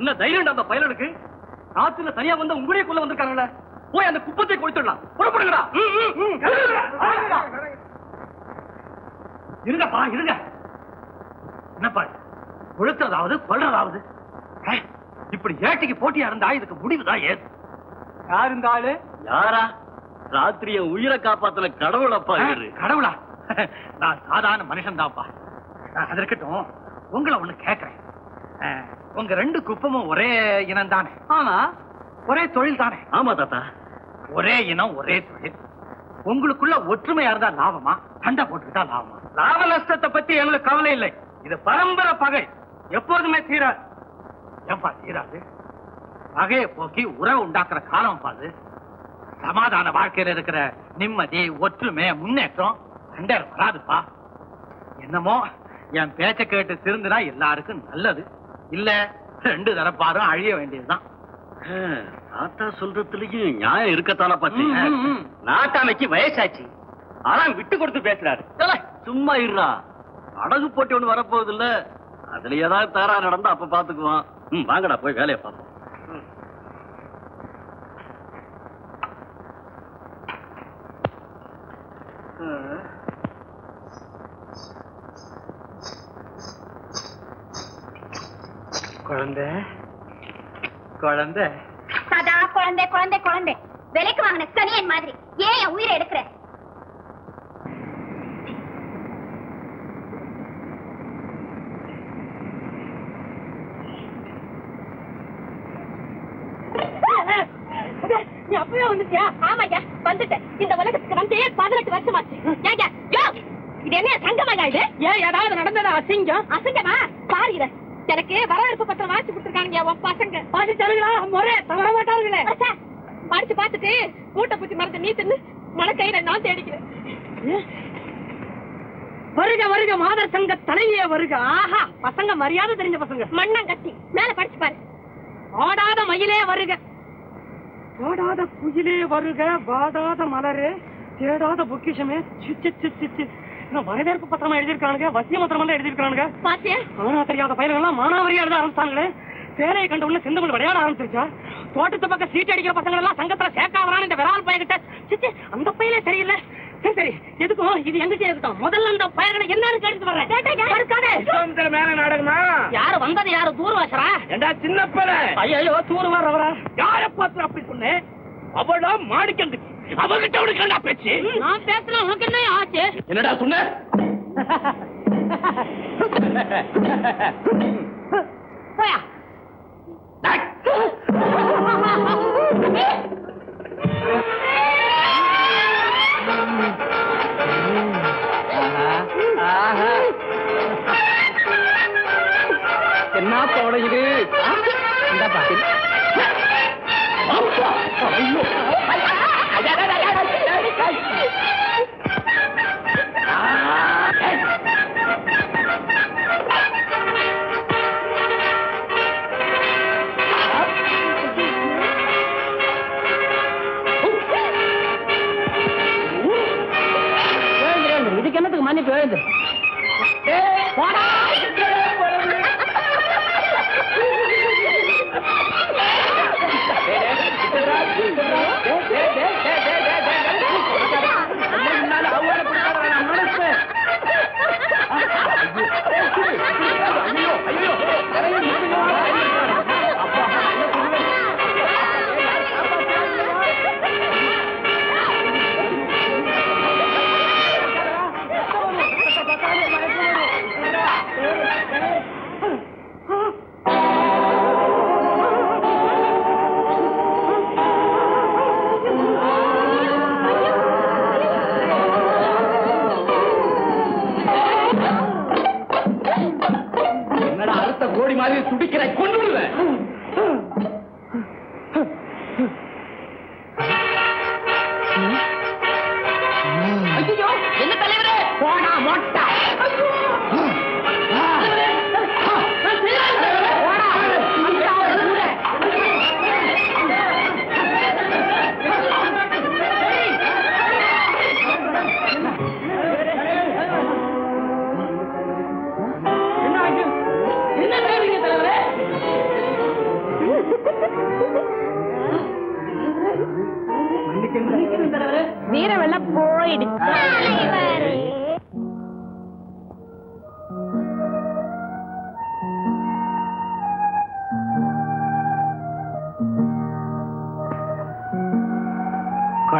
என்ன தைரியம் அந்த பயலுக்கு? காத்துல தனியா வந்த உங்களையே கொள்ள வந்திருக்காங்கல்ல? போய் அந்த குப்பத்தை கொடுத்துடலாம் புறப்படுங்கடா. இருங்கப்பா இருங்க. என்னப்பா இது? கொளுத்துறதாவது கொள்றதாவது இப்படி ஏட்டிக்கு போட்டியா இருந்தா இதுக்கு முடிவுதான் ஏது? யார் ஆளு? யாரா? ராத்திரிய உயிரை காப்பாத்துல கடவுளப்பா கடவுளா? நான் சாதாரண மனுஷன் தான்ப்பா அது இருக்கட்டும் உங்களை ஒண்ணு கேக்குறேன். ஆ, உங்க ரெண்டு குப்பமும் ஒரே இனம் தானே ஆமா ஒரே தொழில் தானே ஆமா தாத்தா. ஒரே இனம் ஒரே தொழில். உங்களுக்குள்ள ஒற்றுமையா இருந்தா லாபமா? சண்டை போட்டுக்கிட்டா லாபமா? லாப நஷ்டத்தை பத்தி எங்களுக்கு கவலை இல்லை. இது பரம்பரை பகை. எப்போதுமே தீராது. ஏன்பா தீராது? பகையை போக்கி உறவு உண்டாக்குற காலம் பாது சமாதான வாழ்க்கையில இருக்கிற நிம்மதி ஒற்றுமை முன்னேற்றம் சண்டை வராதுப்பா. என்னமோ என் பேச்ச கேட்டு திருந்தினா எல்லாருக்கும் நல்லது. இல்ல ரெண்டு தரப்பாரும் அழிய வேண்டியதுதான். தாத்தா சொல்றதுலயும் நியாயம் இருக்கத்தான பாத்து. நாட்டாமைக்கு வயசாச்சு. ஆனா விட்டு கொடுத்து பேசுறாரு. சும்மா இருடா. அடகு போட்டி ஒண்ணு வரப்போகுது இல்ல அதுல ஏதாவது தகரா நடந்தா அப்ப பாத்துக்குவான். வாங்கடா போய் வேலையை பார்ப்போம். குழந்தை? குழந்தை? சதா குழந்தை குழந்தை குழந்தை. விலைக்கு வாங்கின சனியன் மாதிரி. ஏன் என் உயிரை எடுக்கிற? நீ அப்பவே வந்துட்டியா? ஆமாய்யா வந்துட்டேன். இந்த உலகத்துக்கு வந்தே பதினெட்டு வருஷமாச்சு. ஏங்க யோ இது என்ன சங்கமாக இது? ஏன் ஏதாவது நடந்ததா? அசிங்கம். அசிங்கமா? பாரு இத. எனக்கு வரவேற்பு பத்திரம் வாசி கொடுத்துருக்காங்க உன் பசங்க. பாசி தருங்களா முறை. தவற மாட்டார்களே படிச்சு பார்த்துட்டு மூட்டை பூச்சி மரத்தை நீ தின்னு மனக்கையில நான் தேடிக்கிறேன். வருக வருக மாதர் சங்க தலைவியே வருக. ஆஹா பசங்க மரியாதை தெரிஞ்ச பசங்க. மண்ணங்கட்டி மேல படிச்சு பாரு. ஓடாத மயிலே வருக. ஓடாத குயிலே வருக. வாடாத மலரே. தேடாத பொக்கிஷமே. சிச்சு சிச்சு வரவேற்பு பத்திரமா எழுதியிருக்கானுங்க வசிய பத்திரம் எல்லாம் எழுதியிருக்கானுங்க பாத்தியா? ஆனா தெரியாத பயிர்கள்லாம் மானாவரியா எழுத ஆரம்பிச்சாங்களே சேலையை கண்ட உடனே செந்தமிழ் விளையாட ஆரம்பிச்சிருச்சா? தோட்டத்து பக்கம் சீட்டு அடிக்கிற பசங்க எல்லாம் சங்கத்துல சேர்க்காதலான்னு இந்த விரால் பையகிட்ட சிச்சு அந்த பையலே சரியில்லை. சரி சரி எதுக்கும் இது எங்க இருக்கட்டும் முதல்ல அந்த பயிர்களை என்னன்னு கேட்டு வர்றேன். மேல நாடகமா? யாரு வந்தது? யாரு தூர்வாசரா? ஏண்டா சின்ன பல ஐயோ தூர் வர்றவரா யார பார்த்து அப்படி சொன்னேன் அவளா மாணிக்கம் அவகிட்ட அவனுக்கு என்ன பேச்சு? நான் பேசுறேன் உனக்கு என்ன ஆச்சு? என்னடா சொன்ன? போயா. என்ன போட இது? இந்தாப்பா. இதுக்கு என்னத்துக்கு மன்னிப்பு எழுந்து Hmm.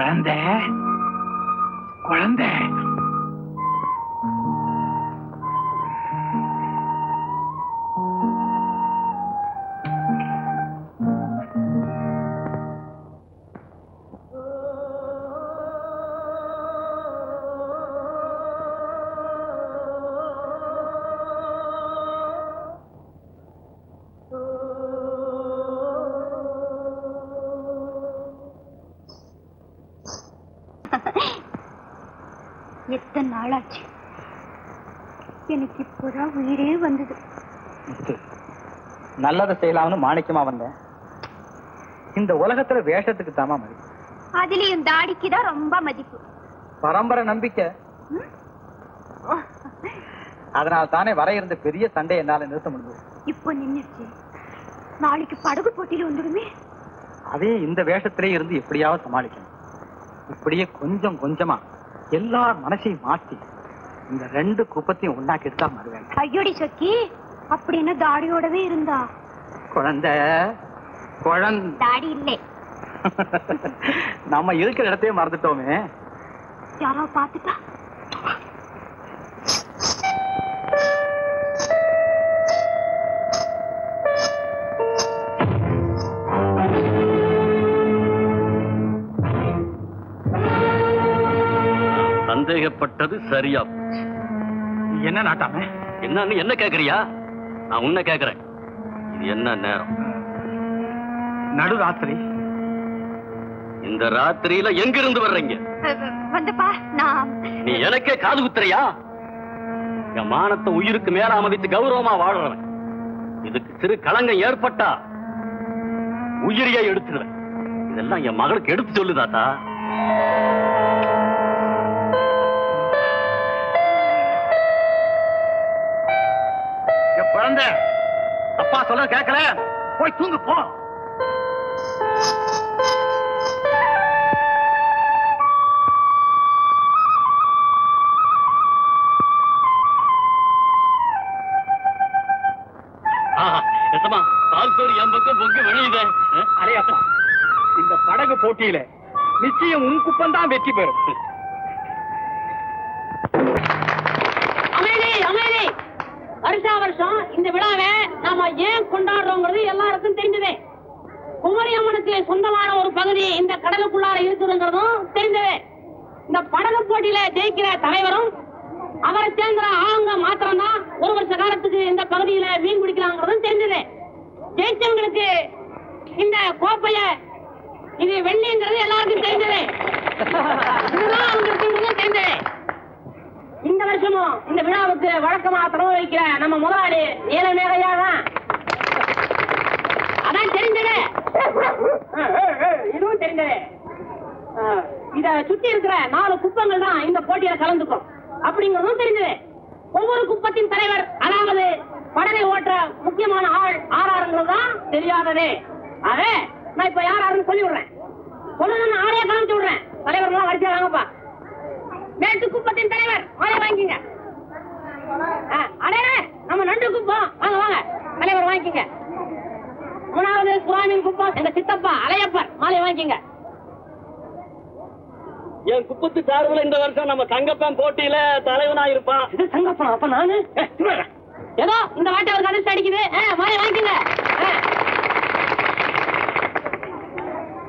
குழந்தை. குழந்தை. நாளாச்சு. எனக்கு இப்போதான் உயிரே வந்தது. நல்லதை செய்யலாம்னு மாணிக்கமா வந்தேன் இந்த உலகத்துல வேஷத்துக்கு தாமா மதிப்பு? அதுலயும் தாடிக்கு தான் ரொம்ப மதிப்பு. பரம்பரை நம்பிக்கை? அதனால தானே வர இருந்த பெரிய சண்டை என்னால நிறுத்த முடிஞ்சது. இப்போ நின்னுச்சு நாளைக்கு படகு போட்டியில வந்துடுமே. அதே இந்த வேஷத்திலே இருந்து எப்படியாவது சமாளிக்கணும். இப்படியே கொஞ்சம் கொஞ்சமா எல்லார் மனசையும் மாத்தி இந்த ரெண்டு குப்பத்தையும் ஒண்ணாக்கி எடுத்தா மறுவேன் ஐயோடி சொக்கி அப்படின்னு தாடியோடவே இருந்தா? குழந்தை குழந்தை தாடி இல்லை. நம்ம இருக்கிற இடத்தையே மறந்துட்டோமே. யாரோ பாத்துட்டா சந்தேகப்பட்டது சரியா. என்ன நாட்டாம? என்னன்னு என்ன கேக்குறியா? நான் உன்னை கேக்குறேன். இது என்ன நேரம்? நடுராத்திரி இந்த ராத்திரியில எங்க இருந்து வர்றீங்க? வந்தப்பா நான் நீ எனக்கே காது குத்துறியா? என் மானத்தை உயிருக்கு மேல மதித்து கௌரவமா வாழ்றவன். இதுக்கு சிறு களங்கம் ஏற்பட்டா உயிரியே எடுத்துடுவேன். இதெல்லாம் என் மகளுக்கு எடுத்து சொல்லு தாத்தா அப்பா சொல்ல கேட்கல. போய் தூங்கு போ. இந்த படகு போட்டியில நிச்சயம் உன் குப்பம் தான் வெற்றி பெறும். அமைதி அமைதி வருஷா வருஷம் இந்த விழாவை நாம ஏன் கொண்டாடுறோங்கிறது எல்லாருக்கும் தெரிஞ்சதே. குமரி அம்மனுக்கு சொந்தமான ஒரு பகுதி இந்த கடலுக்குள்ளார இருக்குதுங்கிறதும் தெரிஞ்சதே. இந்த படகு போட்டியில ஜெயிக்கிற தலைவரும் அவரை சேர்ந்த ஆளுங்க மாத்திரம்தான் ஒரு வருஷ காலத்துக்கு இந்த பகுதியில மீன் பிடிக்கிறாங்கிறதும் தெரிஞ்சதே. ஜெயிச்சவங்களுக்கு இந்த கோப்பைய இது வெள்ளிங்கிறது எல்லாருக்கும் தெரிஞ்சதே. இதுதான் அவங்களுக்கு தெரிஞ்சதே. வருஷமும் இந்த விழாவுக்கு வழக்கமா திறவு வைக்கிற நம்ம முதலாளி நீலமேகையா தான். அதான் தெரிஞ்சது. இதுவும் தெரிஞ்சது. இத சுத்தி இருக்கிற நாலு குப்பங்கள் தான் இந்த போட்டியில கலந்துக்கும். அப்படிங்கறதும் தெரிஞ்சது. ஒவ்வொரு குப்பத்தின் தலைவர் அதாவது படகை ஓட்டுற முக்கியமான ஆள் ஆறாருங்கிறது தான் தெரியாததே. அதே நான் இப்ப யார் யாருன்னு சொல்லி விடுறேன் சொல்லணும்னு ஆளைய கலந்து விடுறேன். தலைவர்கள்லாம் வரிசையா வாங்கப்பா. மேட்டு குப்பத்தின் தலைவர். வாங்க வாங்கிங்க. அடே நம்ம நண்டு குப்பம். வாங்க வாங்க. தலைவர் வாங்கிக்கங்க மூணாவது சுவாமியின் குப்பம். எங்க சித்தப்பா அலையப்பர். மாலை வாங்கிக்கங்க என் குப்பத்து சார்பில் இந்த வருஷம் நம்ம தங்கப்பன் போட்டியில தலைவனா இருப்பான். இது சங்கப்பனா அப்ப நானு? ஏதோ இந்த வாட்டை ஒரு கதிர்ச்சி அடிக்குது. மாலை வாங்கிக்கங்க ஆ.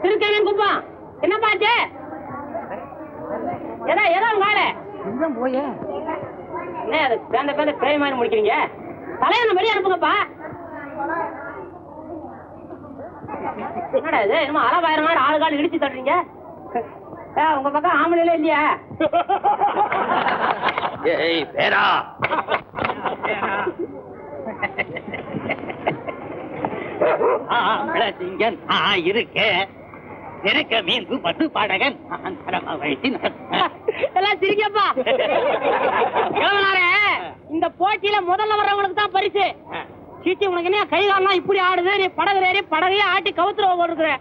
திருக்கேவன் குப்பம். என்னப்பா ஏதா ஏதோ என்ன அது பேந்த பேந்த பேய் மாதிரி முடிக்கிறீங்க தலைவனை வெளியே அனுப்புங்கப்பா என்னடா இது என்னமோ அளவாயிரம் மாதிரி ஆளு கால் இடிச்சு தட்டுறீங்க ஏ, உங்க பக்கம் ஆம்பளைல இல்லையா ஏய் பேரா சிங்கன் இருக்க மீன்பு பட்டு பாடகன் எல்லாம் சிரிக்கப்பா இந்த போட்டியில முதல்ல வர்றவங்களுக்கு தான் பரிசு. சீட்டி உனக்கு என்ன கை காலெல்லாம் இப்படி ஆடுது? நீ படகு ஏறி படகையே ஆட்டி கவுத்துருவ போட்டுருக்குற.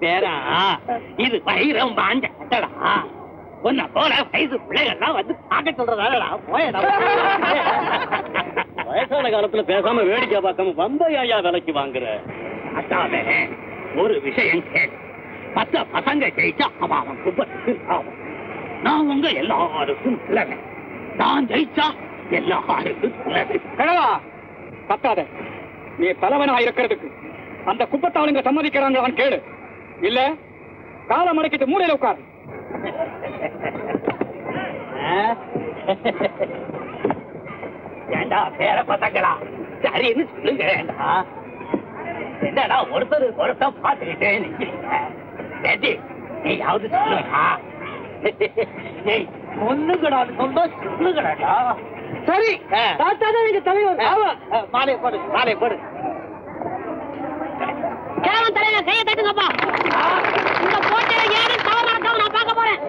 பேரா இது வைரம் பாண்ட கட்டடா. உன்னை போல வயசு பிள்ளைகள்லாம் வந்து பார்க்க சொல்றதாடா போயடா. வயசான காலத்துல பேசாம வேடிக்கை பார்க்காம வந்த ஐயா விலைக்கு வாங்குற. அத்தாவே ஒரு விஷயம் கேள். மத்த பசங்க ஜெயிச்சா அவன் அவன் குப்பத்துக்கு ஆகும் நான் உங்க எல்லாருக்கும் நல்லவன் நான் ஜெயிச்சா எல்லாருக்கும் நல்லது கிழவா பத்தாத. நீ தலைவனா இருக்கிறதுக்கு. அந்த குப்பத்தாளுங்க சம்மதிக்கிறாங்களான்னு கேளு. இல்ல காலை மடக்கிட்டு மூலையில உட்காரு. ஏண்டா பேர பசங்களா? சரின்னு சொல்லுங்க என்னடா ஒருத்தர் ஒருத்தர் பார்த்துக்கிட்டே நிக்கிறீங்க? ரெட்டி நீ யாவது சொல்லுடா ஒண்ணுங்கடாது சொந்தா சொல்லுங்கடா. சரி தாத்தா தான் எங்க தலைவர் ஆமா மாலையை போடு மாலையை போடு. தலைவர் கையை தட்டுங்கப்பா. இந்த போட்டியில யாரும் தவ நான் பார்க்க போறேன்.